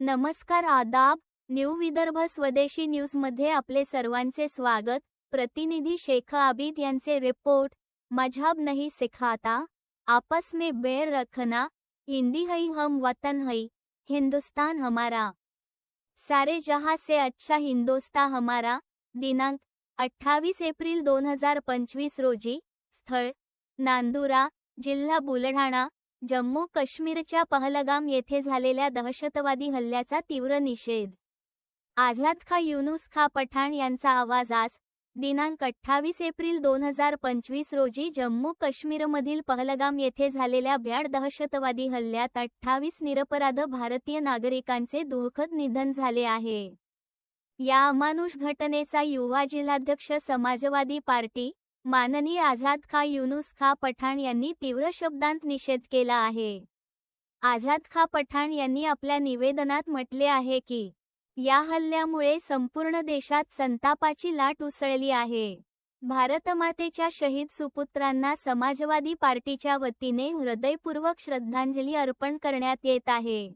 नमस्कार आदाब न्यू विदर्भ स्वदेशी न्यूजमध्ये आपले सर्वांचे स्वागत. प्रतिनिधी शेख आबिद यांचे रिपोर्ट. मजहब नहीं सिखाता आपस में बैर रखना हिंदी है हम वतन है हिंदुस्तान हमारा. सारे जहां से अच्छा हिंदुस्तान हमारा दिनांक अठ्ठावीस एप्रिल दोन हजार पंचवीस रोजी स्थळ नांदुरा जिल्हा बुलढाणा जम्मू काश्मीरच्या पहलगाम येथे झालेल्या दहशतवादी हल्ल्याचा तीव्र निषेध. आझाद खा युनुस खा पठाण यांचा आवाज आज दिनांक अठ्ठावीस एप्रिल दोन हजार पंचवीस रोजी जम्मू काश्मीरमधील पहलगाम येथे झालेल्या भ्याड दहशतवादी हल्ल्यात अठ्ठावीस निरपराध भारतीय नागरिकांचे दुःखद निधन झाले आहे. या अमानुष घटनेचा युवा जिल्हाध्यक्ष समाजवादी पार्टी माननीय आझाद खा युनुस खा पठाण यांनी तीव्र शब्दांत निषेध केला आहे. आझाद खा पठाण यांनी आपल्या निवेदनात म्हटले आहे की या हल्ल्यामुळे संपूर्ण देशात संतापाची लाट उसळली आहे. भारतमातेच्या शहीद सुपुत्रांना समाजवादी पार्टीच्या वतीने हृदयपूर्वक श्रद्धांजली अर्पण करण्यात येत आहे.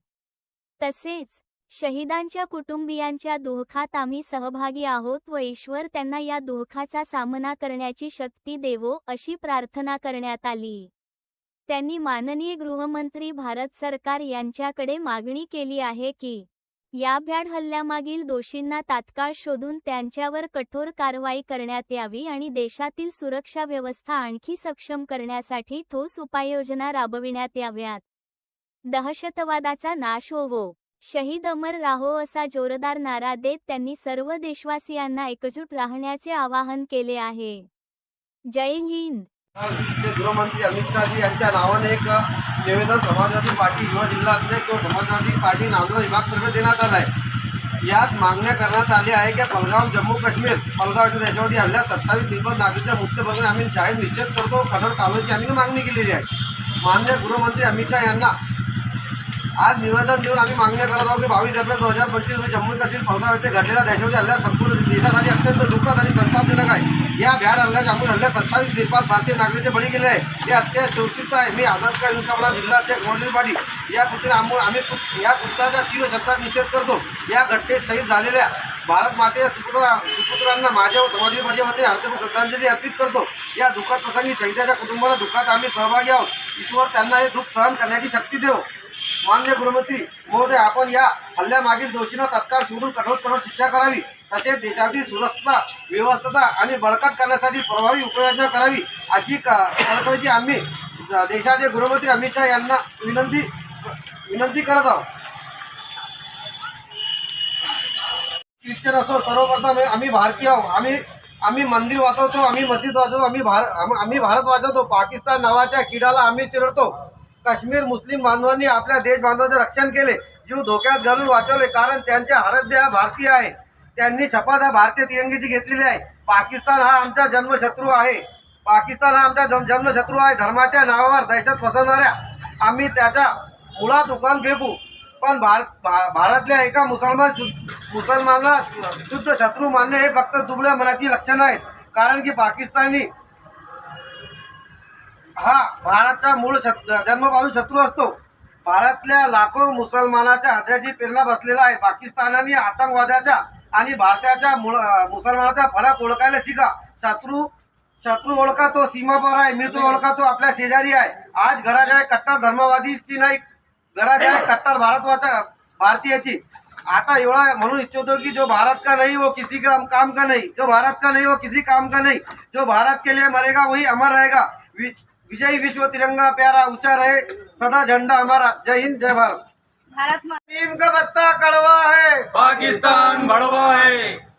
तसेच शहीदांच्या कुटुंबियांच्या दुःखात आम्ही सहभागी आहोत व ईश्वर त्यांना या दुःखाचा सामना करण्याची शक्ती देवो अशी प्रार्थना करण्यात आली. त्यांनी माननीय गृहमंत्री भारत सरकार यांच्याकडे मागणी केली आहे की या भ्याड हल्ल्यामागील दोषींना तात्काळ शोधून त्यांच्यावर कठोर कारवाई करण्यात यावी आणि देशातील सुरक्षा व्यवस्था आणखी सक्षम करण्यासाठी ठोस उपाययोजना राबविण्यात याव्यात. दहशतवादाचा नाश होवो. शहीद अमर राहो असा जोरदार नारा देत त्यांनी सर्व देशवासियांना एकजूट राहण्याचे आवाहन केले आहे. जय हिंद. गृहमंत्री अमित शहाजी यांच्या नावाने एक निवेदन समाजवादी पार्टी युवा जिल्हा अध्यक्ष व समाजवादी पार्टी नांदुरा विभागतर्फे देण्यात आला आहे. यात मागण्या करण्यात आली आहे की पलगाव जम्मू काश्मीर पलगाव येथे देशावधी हल्ल्यात सत्तावीस निर्बंध नागरिकच्या मृत्यू प्रकरणी आम्ही जाहीर निषेध करतो. कठोर कारवाईची आम्ही मागणी केलेली आहे. मान्य गृहमंत्री अमित शहा यांना आज निवेदन देऊन आम्ही मागण्या करत आहोत की बावीस एप्रिल दोन हजार पंचवीस रोजी जम्मू काश्मीर फलगाव येथे घडलेला देशावधी हल्ला संपूर्ण देशासाठी अत्यंत दुःखद आणि संतापजनक आहे. या भ्याड हल्ल्या जम्मू हल्ल्यात सत्तावीस निर्पात भारतीय नागरिकचे बळी गेले आहे. हे अत्यंत शोषित आहे. मी आझाद का युवकापला जिल्हा अध्यक्ष मोदी पाटील या कृतीने आम्ही आम्ही या कृत्याचा तीव्र शब्दात निषेध करतो. या घटनेत शहीद झालेल्या भारत मातेच्या सुपुत्र सुपुत्रांना माझ्या व समाजवादी पार्टीच्या वतीने हार्दिक श्रद्धांजली अर्पित करतो. या दुःखात प्रसंगी शहीदाच्या कुटुंबाला दुःखात आम्ही सहभागी आहोत. ईश्वर त्यांना हे दुःख सहन करण्याची शक्ती देव. मान्य गृहमंत्री महोदय आपण या हल्ल्यामागील दोषींना तत्काळ शोधून कठोर कठोर शिक्षा करावी तसेच देशातील सुरक्षा व्यवस्थता आणि बळकट करण्यासाठी प्रभावी उपाययोजना करावी अशी क- कळकळीची आम्ही ज- देशाचे गृहमंत्री अमित शहा यांना विनंती विनंती करत आहोत. ख्रिश्चन असो सर्वप्रथम आम्ही भारतीय आहोत. आम्ही आम्ही मंदिर वाचवतो आम्ही मस्जिद वाचवतो आम्ही भार आम्ही भारत वाचवतो. पाकिस्तान नावाच्या किडाला आम्ही चिरडतो. काश्मीर मुस्लिम बांधवांनी आपल्या देश बांधवांचे रक्षण केले. जीव धोक्यात घालून वाचवले कारण त्यांचे आराध्य हा भारतीय आहे. त्यांनी शपथ हा भारतीय तिरंगीची घेतलेली आहे. पाकिस्तान हा आमचा जन्मशत्रू आहे. पाकिस्तान हा आमचा जन- जन्मशत्रू आहे. धर्माच्या नावावर दहशत फसवणाऱ्या आम्ही त्याच्या मुळात उकान फेकू. पण भारत भा- भारतातल्या एका मुसलमान शु मुसलमानला शुद्ध शत्रू मानणे हे फक्त दुबळ्या मनाची लक्षणं आहेत. कारण की पाकिस्तानी हा भारताचा मूळ शत जन्मपासून शत्रू असतो. भारतातल्या लाखो मुसलमानाच्या हत्याची प्रेरणा बसलेला आहे. पाकिस्तानाने आतंकवादाच्या आणि भारताच्या मुळ मुसलमानाचा फरक ओळखायला शिका. शत्रू शत्रू ओळखा तो सीमापार आहे मित्र ओळखा तो आपल्या शेजारी आहे. आज घराच्या आहे कट्टर धर्मवादीची नाही घराच्या आहे कट्टर भारतवाचा भारतीयाची. आता एवढा म्हणून इच्छितो की जो भारत का नहीं वो किसी का काम का नहीं. जो भारत का नहीं वो किसी काम का नहीं. जो भारत के लिए मरेगा वही अमर रहेगा. विजयी विश्व तिरंगा प्यारा ऊंचा रहे सदा झंडा हमारा। जय हिंद जय भारत। भारत का पत्ता कड़वा है। पाकिस्तान बड़वा है।